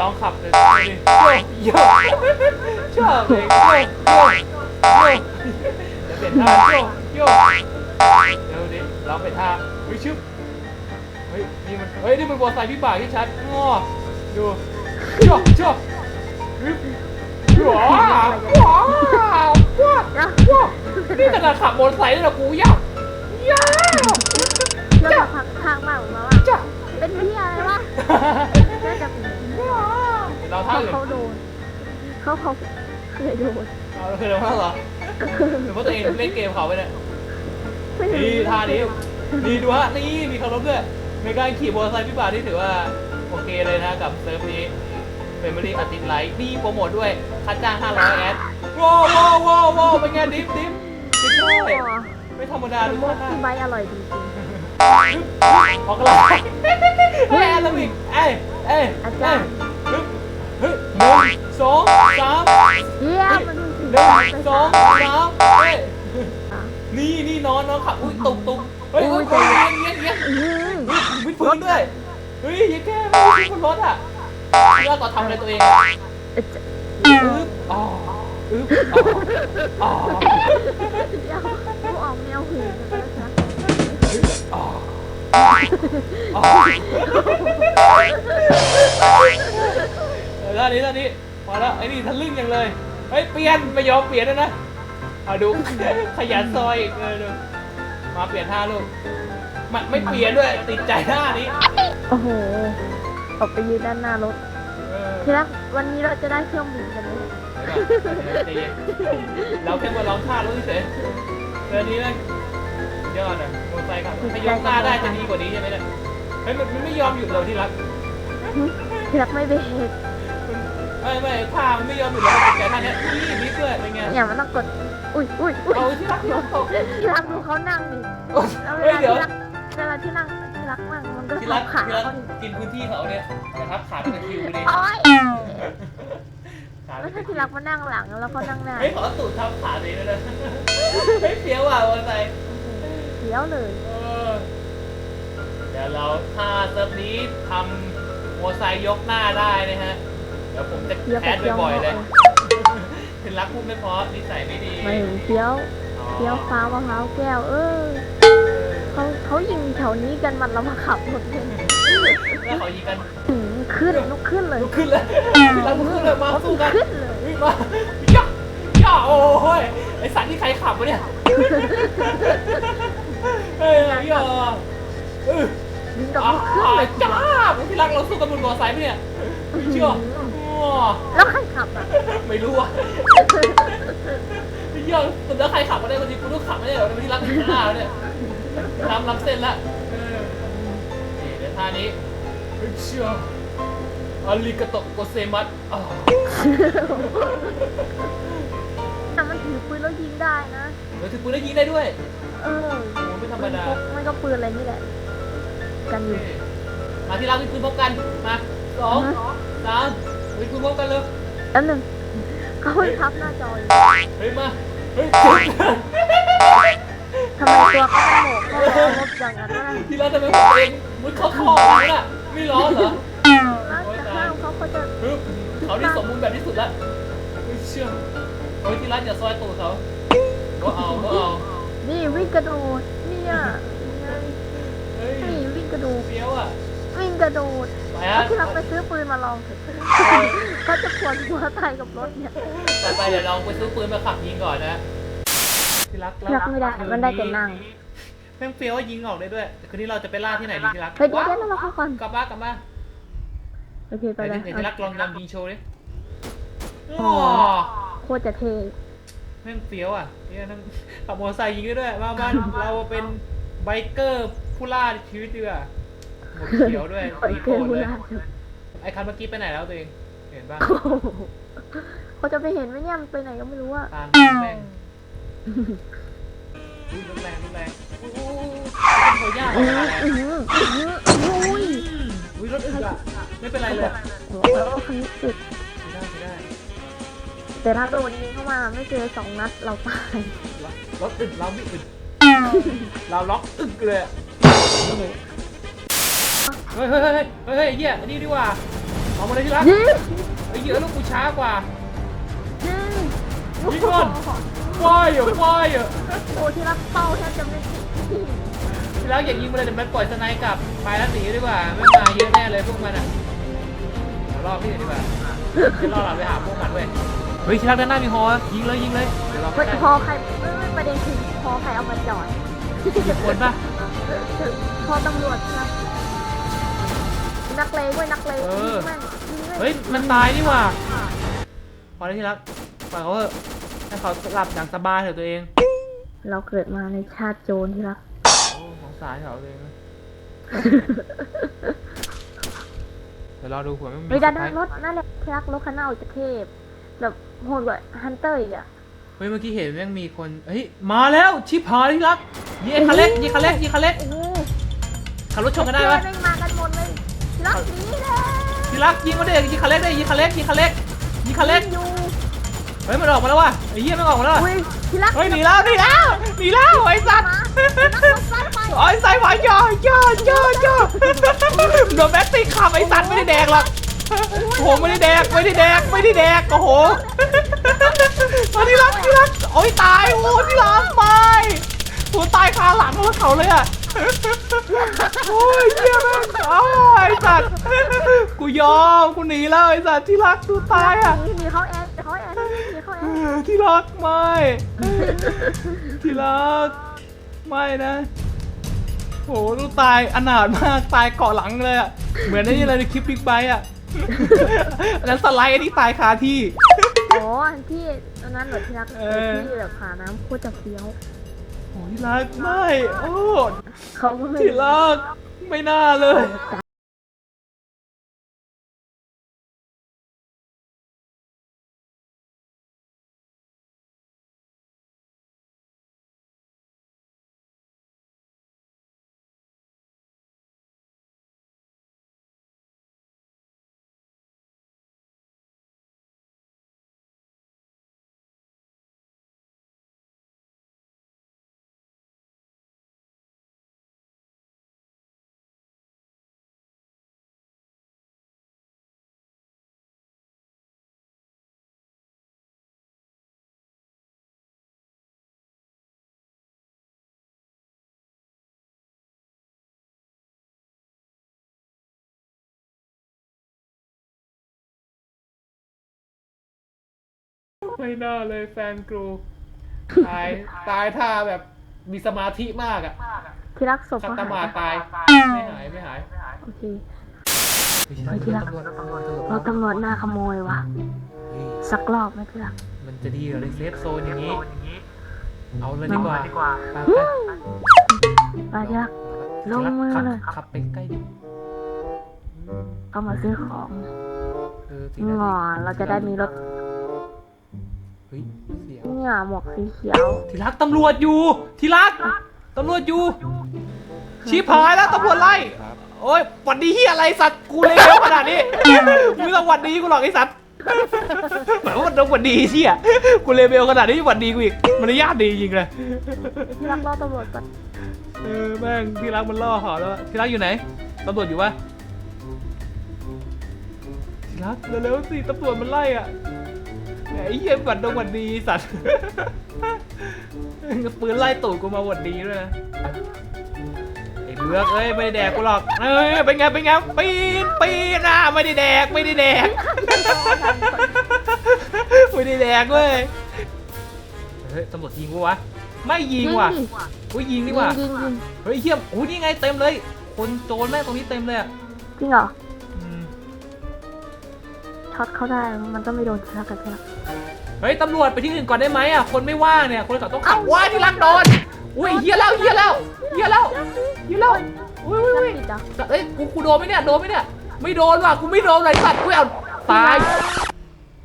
ลองขับเลยดิโยกชอบเลยโยกโยกโยกเดี๋ยวเปลี่ยนท่าโยกโยกเดี๋ยวดิลองเป็นท่าเฮ้ยชึบเฮ้ยนี่มันเฮ้ยนี่มันมอเตอร์ไซค์วิบาที่ชัดงอดูโยกโยกฮึบว้าวว้าวว้าวว้าวนี่ขนาดขับมอเตอร์ไซค์แล้วนะกูยากยากเราจะพักทางมาของเราอะจ้ะเป็นที่อะไรวะ พท่าราะอื่นเขาโดนเขาเขาเคยโดนเอาเราเคยโดนท่าเหรอหรือว่าตัวเองเล่นเกมเขาไปเนี่ยไม่รู้นี่ท่านี้นี่ดูฮะนี่มีเคารพด้วยในการขี่มอเตอร์ไซค์พิบากนี่ถือว่าโอเคเลยนะกับเซิร์ฟนี้เป็นบริษัทติดไลท์นี่โปรโมทด้วยค่าจ้าง500แอดว้าวว้าวว้าวว้าวเป็นไงดิฟดิฟดิฟโอ้ด้วยไม่ธรรมดาเป็นทุกมุคกนนะที่ใบอร่อยจริงออกกำลังกายเฮ้ยแอร์ลมิกเอ้ยเอ้ยๆอาเอ้จายรย์เฮ้ยเฮ้ย หนึ่งสองสามเยี่ยมมาดูสิหนึ่งสองสามเฮ้ยนี่นี่นอนนอนขับอุ้ยตุกตุกเฮ้ยเฮ้ยเฮ้ยเงี้ยเงี้ยอืมวิดพื้นด้วยเฮ้ยยังแค่ไม่วิดบนรถอะแล้วก็ทำอะไรตัวเองอึ๊บอ๋ออึ๊บอ๋ออ๋อเดี๋ยวผู้ออกแนวหืนกันนะอ๋ออ๋อ เออด้านนี้ด้านนี้พอแล้วไอ้นี่ทะลึ่งอย่างเลยเฮ้ยเปลี่ยนไม่ยอมเปลี่ยนด้วยนะเอาดูขยันซอยอีกเออดูมาเปลี่ยนท่าลูกไม่ไม่เปลี่ยนด้วยติดใจท่านี้โอ้โหออกไปยืนด้านหน้ารถเออทีละวันนี้เราจะได้เครื่องบินกันไหมใจเย็นเราแค่มาลองท่ารถเฉยๆเรือนี้นะยอดอะมอเตอร์ไซค์ครับถ้ายกหน้าได้จะดีกว่านี้ใช่ไหมเนี่ยเฮ้ยมันมันไม่ยอมหยุดเราที่รัก ทีละไม่เบรก ไม่ไม่ท่ามันไม่ยอมหยุดเราติดใจท่าเนี้ยนี่บิ๊กด้วยเป็นไงอย่างมันต้องกด อุ้ยอุ้ยอุ้ยเอาที่รักที่รักตก ที่รักดูเขานั่งดิโอ๊ยแล้วเวเฮ้ยลาเดี๋ยว ที่รักเวลาที่นั่งที่รักนั่งมันก็ที่ทัรับกขาที่รักเขาดิกินพื้นที่เขาเนี่ยแต่ทับขาเป็นคิวดิโอ๊ยขาแล้วเป็ถ้านที่รักมานั่งหลังแล้วเขานั่งหน้าเฮ้ยขอตูดทับขาเลยด้วยนะเฮ้ยเฟี้ยวอะมอเตอร์ไซค์เดี๋ยวเลย เออเดี๋ยวเราถ้าเซิร์ฟนี้ทำมอไซค์ยกหน้าได้นะฮะ เดี๋ยวผมจะเดี๋ยวแคไปสเที่ยวบ่อยๆเลยเป็นรักพูดไม่เพราะนิสัยไม่ดีไม่เที่ยวอ๋อเที่ยวฟ้ามะพร้าวแก้ว เออเขาเขายิงแถวนี้กันมันแล้วมาขับรถเลยแล้วเขายิงกันหืมขึ้นลุกขึ้นเลยลุกขึ้นเลยเป็นรักลุกขึ้นเลยมาสู้กันขึ้นเลยวิ่งมาย่าย่าโอ้ยไอสัตว์ที่ใครขับวะเนี่ยเฮ้ยย่าเออยิงกับอ่าลุกขึ้นเลยจ้าพี่รักเราสู้กันบนมอไซค์ไหมเนี่ยเชื่อว้า แล้วใครขับอะไม่รู้อะเยอะสุดแล้วใครขับมาได้วันนี้กูต้องขับไม่ได้เหรอวันนี้รักถึงหน้าแล้วเนี่ยทำรับเส้นละเออนี่เดี๋ยวท่านี้เฮ้ยเชื่ออาริกาโตะโกเซมัสอ่าแต่มันถือปืนแล้วยิงได้นะเดี๋ยวถือปืนแล้วยิงได้ด้วย เออโอ้ไม่ธรรมดามันก็ปืนอะไรนี่แหละ กันอยู่นี่มาที่รักวิ่งปืนพบกัน มาสองสาม วิ่งปืนพบกันเลยแป๊บนึงเขาไปพับหน้าจออยู่เฮ้ยมาเฮ้ยทำไมตัวเขาโหมกเขาเอารถอย่างนั้นวะที่รักทำไมผมเองมุดเข้าท่ออย่างนั้นอะไม่ร้อนเหรอแล้วจะห้ามเขาเขาจะปึ๊บเขาที่สมบูรณ์แบบที่สุดละไม่เชื่อโอ้ยที่รักอย่าซอยตูดเขาก็เอาก็เอานี่วิ่งกระโดดเนี่ยเฮ้ยนี่วิ่งกระโดดเฟี้ยวอะวิ่งกระโดด ไปแล้ฮะวที่เราไปซื้อปืนมาลองเถอะเขาจะปวดหัวตายกับรถเนี่ยไปไปเดี๋ยวลองไปซื้อปืนมาขับยิงก่อนนะที่รักที่รักไม่ได้มันได้แต่นั่งแม่งเฟี้ยวยิงออกได้ด้วยคืนนี้เราจะไปล่าที่ไหนดีที่รักเฮ้ยเดี๋ยวเดี๋ยวเราเข้าก่อนกลับบ้านกลับบ้านโอเคไปไหนเลยที่ที่รักลองยำยิงโชว์ดิอ๋อ๋ออโคตรจะเท่แม่งเฟี้ยวอะเนี่ยนั่งขับมอเตอร์ไซค์ยิงได้ด้วยมาบ้านเราเป็นไบเกอร์ผู้ล่าชีวิตดีกว่า หมวกเขียวด้วยไปสีเกิโป่นงเวเลยลาไอ้คันเมื่อกี้ไปไหนแล้วตัวเอง เห็นป่ะโอ้โหเขาจะไปเห็นไหมเนี่ยมันไปไหนก็ไม่รู้อะตามแม่งอุ้ยรถแรงรถแรงอุ้ยอุ้ยอุ้ยเป็นโถย่าอืขนาดอไหนอืออืออุ้ยอุ้ยรถอึดอะไม่เป็นไรเลยโอ้โหแล้วคันนี้อึดใช้ได้ใช้ได้แต่ถ้าโดนยิงเข้ามาไม่เจอสองนัดเราตายรถอึดเราไม่อึดเราล็อกอึกเลยอะ เฮ้ยเฮ้ยเฮ้ยเฮ้ยเฮ้ยเฮียอันนี้ดีกว่าเอามาเลยที่รักยิงไอ้เหี้ยลูกกูช้ากว่ายิงยิงก่อน ว้ายอะว้ายอะโอ้ที่รักเป้าแทบจะไม่ติดที่รักอย่ายิงมาเลยเดี๋ยวมันปล่อยสไนด์กลับไปแล้วหนีดีกว่าไม่มาเยอะแน่เลยพวกมันอะเดี๋ยวรอพี่หน่อยดีกว่าจะรอเราไปหาพวกมันเว้ยเฮ้ยที่รักด้านหน้ามีฮอยิงเลยยิงเลยเดี๋ยวเราเฮ้ยไปพอใครไม่ไม่ประเด็นคือพอใครเอามาจอดคนปะพอตำรวจครับ นักเลงเว้ยนักเลงเออ ยิงแม่งยิงแม่งเฮ้ย มันตายนี่หว่าพอแล้วที่รักปล่อยเขาเถอะให้เขาหลับอย่างสบายเถอะตัวเองเราเกิดมาในชาติโจรที่รัก โอ้สงสารเขาเลยนะเดี๋ยวรอดูเผื่อไม่มีเฮ้ยดันเซอร์ไพรส์รถนั่นแหละที่รักรถคันหน้าออกจากเทพ แบบโหดกว่าฮันเตอร์อีกอะเฮ้ย เมื่อกี้เห็นแม่งมีคนเฮ้ย มาแล้วชิบหายที่รักยิงไอ้คันเล็กยิงคันเล็กยิงคันเล็กโอ้โหขับรถชนกันได้ปะเพื่อนแม่งมากันหมดเลยที่ รักหนีเลยที่รักยิงมาดิยิงคันเล็กได้ยิงคันเล็กยิงคันเล็กยิงคันเล็กอยู่เฮ้ยมันออกมาแล้วว่ะไอ้เหี้ยมันออกมาแล้วว่ะอุ้ยที่รักเฮ้ยหนีแล้วหนีแล้วหนีแล้วไอ้สัตว์มาที่รักรถไฟไปไอ้ใส่หวายย่อย่อย่อย่อโดนแบ็คตีขับไอ้สัตว์ไม่ได้แดกหรอกโอ้โหไม่ได้แดกไม่ได้แดกไม่ได้แดกโอ้โหตอนที่รักที่รักโอ้ยตายโอ้ที่รักไปโอ้ตายคาหลังรถเขาเลยอะ โอ้ยเหี้ยแม่งอ้าวไอ้สัตว์กูยอมกูหนีแล้วไอ้สัตว์ที่รักกูตายอะ หนีหนีเขาแอนเขาแอนหนีเขาแอนที่รักไม่ ที่รักไม่นะโหลูกตายอนาถมากตายเกาะหลังเลยอะ เหมือนในนี่เลยในคลิปบิ๊กไบค์อะอันนั้นสไลด์อันนี้ตายคาที่ โอ้ที่อันนั้นเหรอที่รักเออที่แบบผ่าน้ำโคตรจะเฟี้ยวโอ้ ที่รักไม่ โอ้เขาก็ไม่ที่รักไม่น่าเลย ไม่น่าเลยแฟนกรูตายตายท่าแบบมีสมาธิมากอะที่รักศพคัตเขาตาหายมาตายไม่หายไม่หายโอเคเฮ้ยที่รัก ตำรวจตำรวจตำรวจเราตำรวจหน้าขโมยว่ะ เฮ้ยสักรอบไหมที่รักมันจะดีเหรอในเซฟโซนอย่างนี้ เอาเลยดีกว่าไปไปที่รักๆลงมือขับเลย ขับไปใกล้ดิเอามาซื้อของเออสีงอเราจะได้มีรถ เฮ้ยเสียวเนี่ยหมวกสีเขียวที่รักตำรวจอยู่ที่รักตำรวจอยู่ชิบหายแล้วตำรวจไล่โอ้ยหวัดดีเฮียอะไรสัตว์กูเลยเร็วขนาดนี้มึงไม่ต้องหวัดดีกูหรอกไอ้สัตว์หมายว่ามันต้องหวัดดีเชี่ยกูเลเวลขนาดนี้หวัดดีกูอีกมันยากดีจริงเลยที่รักรอตำรวจก่อนเออแม่งที่รักมันล่อหอแล้วอะที่รักอยู่ไหนตำรวจอยู่ปะที่รักเร็วๆสิตำรวจมันไล่อะแหม ไอ้เหี้ยบัดดงหวัดดีสัตว์ ปืนไล่ตูดกูมาหวัดดีด้วยนะไอ้เบือกเอ้ยไม่ได้แดกกูหรอกเอ้ยเป็นไงเป็นไงปีนปีนอะไม่ได้แดกไม่ได้แดกไม่ได้แดกเว้ยเฮ้ยตำรวจยิงกูวะไม่ยิงว่ะดิกูยิงยิดีงกว่ายิงยิงเฮ้ยเฮียโอ้ยนี่ไงเต็มเลย คนโจรแม่งตรงนี้เต็มเลยอะจริงเหรออืมช็อตเขาได้มันก็ไม่โดนที่รักกันใช่ไหม เฮ้ยตำรวจไปที่อื่นก่อนได้ไหมอะคนไม่ว่างเนี่ยคนเขาต้องขับว้ายที่รักโดนอุ้ยเฮียแล้วเฮียแล้วเฮียแล้วเฮียแล้วอุ้ยอุ้ยรักอุ้ยติดเหรอเอ้ยกูกูโดนไหมเนี่ยโดนไหมเนี่ยไม่โดนว่ะกูไม่โดนเลยสัตว์กูเอาตาย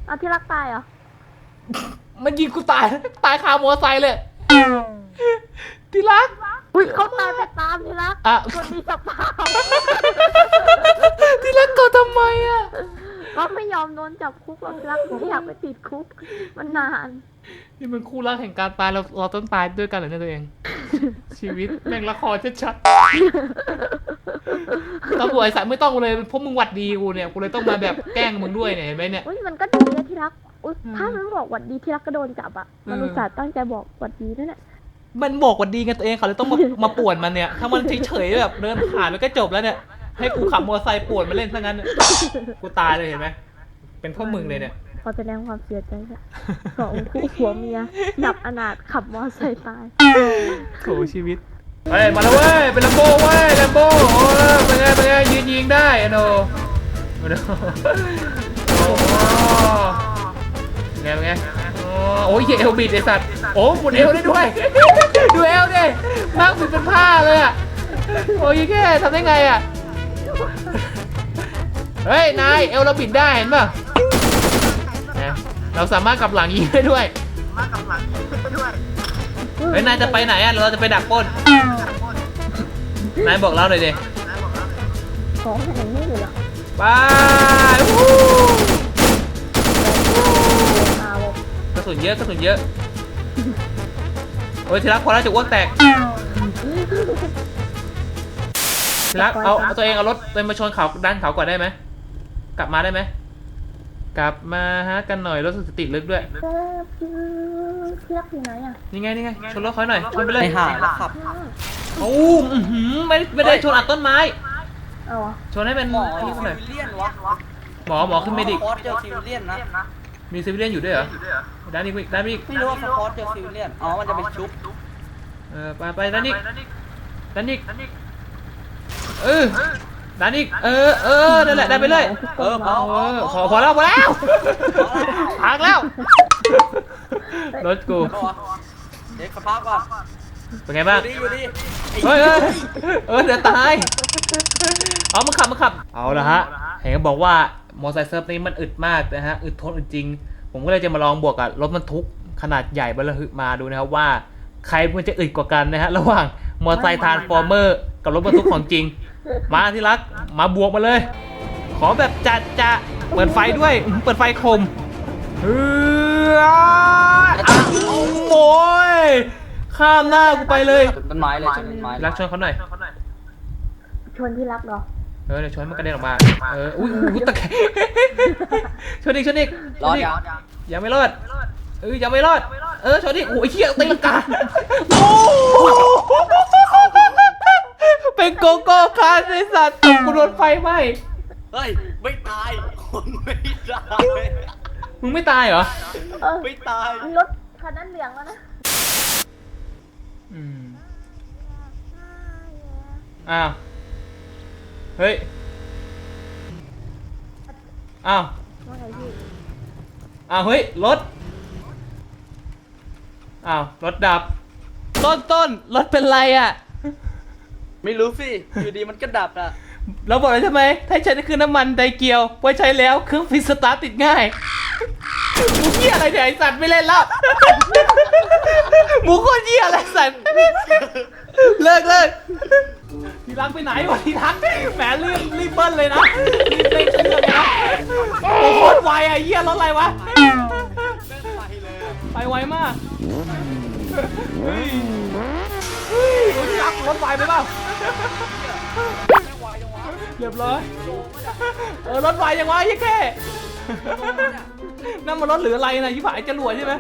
เอาที่รักตายเหรอมันยิงกูตายตายคามอไซค์เลยที่รักอุ้ยเขาตายไปตามที่รักอะคนดีสปาที่รักกดทำไมอะ ก็ไม่ยอมโดนจับคุกหรอกที่รักไม่อยากไปติดคุก มันนาน นี่มันคู่รักแห่งการตายเราเราต้องตายด้วยกันเหรอเนี่ยตัวเอง ชีวิตแม่งละครชัดตำรวจไอ้สัตว์ไม่ต้องเลยพวกมึงหวัดดีกูเนี่ยกูเลยต้องมาแบบแกล้งมึงด้วยเนี่ยเห็นไหมเนี่ย อุ้ยมันก็ดีนะที่รักอุ้ยอืมถ้ามันบอกหวัดดีที่รักก็โดนจับอะเออมันอุตส่าห์ตั้งใจบอกหวัดดีนั่นแหละมันบอกหวัดดีกันตัวเองเขาเลยต้องมามาป่วนมันเนี่ย ถ้ามันเฉยๆแบบเดินผ่านมันก็จบแล้วเนี่ย ให้กูขับมอเตอร์ไซค์ป่วนมาเล่นซะงั้นเนี่ยกูตายเลยเห็นไหม เป็นเพราะมึงเลยเนี่ย ขอแสดงความเสียใจค่ะสองคู่ผัวเมียดับอนาถขับมอเตอร์ไซค์ตาย โถชีวิต เฮ้ย มาแล้วเว้ย เป็นแลมโบ้เว้ยแลมโบ้โอ้ยเป็นไงเป็นไงยืนยิงได้อะโนมาดูโอ้โหไงเป็นไงโอ้โอ้ยเอวบิดไอสัตว์ โอ้หมุนเอวได้ด้วย ดูเอวดินั่งบิดเป็นผ้าเลยอะ โอ้ยแค่ทำได้ไงอะ เฮ้ย นาย เอวเราบิดได้เห็นป่ะนะเราสามารถกลับหลังยิงได้ด้วยเฮ้ย นายจะไปไหนอะ เราจะไปดักปล้น นายบอกเราหน่อยดิของแห่งนี้อยู่เหรอไปวู้เอากระสุนเยอะกระสุนเยอะ โอ้ยทีรักพอแล้วจะอ้วกแตก ทีรักเอาเอาตัวเองเอารถตัวเองมาชนเขาด้านเขาก่อนได้ไหมกลับมาได้ไหมกลับมาฮะกันหน่อยรถสติดลึกด้วยเออพี่พี่รักอยู่ไหนอะนี่ไงนี่ไงชนรถเขาหน่อยชนไปเลยไปหาแล้วขับโอ้อื้อหือไม่ไม่ได้ชนอัดต้นไม้เอาเหรอชนให้เป็นหมอที่หน่อยวิเลียนวะหมอหมอขึ้นเมดิกสปอร์ตเจอซิวิเลียนนะมีซิวิเลียนอยู่ด้วยเหรอด้านนี้ด้านนี้ไม่รู้ว่าสปอร์ตเจอซิวิเลียนอ๋อมันจะไปชุบเออไปไปด้านนี้ด้านนี้ เออด้านนี้เออเออนั่นแหละได้ไปเลย เออพอเออขอพอแล้วพอแล้วพักแล้วรถกูพอเด็กสภาพก่อนเป็นไงบ้างอยู่ดีอยู่ดีเฮ้ยเฮ้ยเออเดี๋ยวตายเอามาขับมาขับ เอาละฮะเห็นเขาบอกว่ามอเตอร์ไซค์เซิร์ฟนี้มันอึดมากนะฮะอึดทนอึดจริง ผมก็เลยจะมาลองบวกกับรถบรรทุกขนาดใหญ่บรรทุกมาดูนะครับว่า ใครมันจะอึดกว่ากันนะฮะระหว่างมอเตอร์ไซค์ทรานส์ฟอร์เมอร์ กับรถบรรทุกของจริง มาที่รัก มาบวกมาเลย ขอแบบจัดจะเปิดไฟด้วยอื้อเปิดไฟคมเฮ้ยอ้าวโอ้ยข้ามหน้ากูไปเลยชนต้นไม้เลยชนต้นไม้รักชนเขาหน่อย ชวนที่รักเหรอ เออเดี๋ยวชนมันกระเด็นออกมา เออ อุ้ยอุ้ยตะแคงชนอีกชนอีกชรอนดอีกยังยังไม่รอดเออยังไม่รอด เออชนอีกโอ้ยเหี้ยตีลังกาโอ้ เป็นโกโก้คาร์ไอสัตว์ตกกูโดนไฟไหม้เฮ้ย ไม่ตายคนไม่ตาย มึงไม่ตายเหรอ เออไม่ตาย รถคันนั้นเหลืองแล้วนะอืมอ้าว เฮ้ย อ้าว ว่าไงพี่อ้าวเฮ้ยรถ อ้าวรถดับ ต้นต้นรถเป็นไรอะ ไม่รู้สิอยู่ดีมันก็ดับอะ เราบอกแล้วใช่ไหมถ้าใช้คือน้ำมันไดเกียวไว้ใช้แล้วเครื่องฟิตสตาร์ทติดง่ายหมูเหี้ยอะไรเนี่ยไอสัตว์ไม่เล่นแล้วหมูโคตรเหี้ยอะไรสัตว์เลิกเลิกที่รักไปไหนวะทีรักแหมรีบรีบเบิ้ลเลยนะรีบเร่งเครื่องเลยนะโอ้โหโคตรไวอะเหี้ยรถอะไรวะไปไวมากเฮ้ยเฮ้ยโอ้ยที่รักรถไวไปเปล่า เรียบร้อย เออรถไฟยังวะยี่แค่นั่นมันรถหรืออะไรนะยี่ผายจรวดใช่ไหม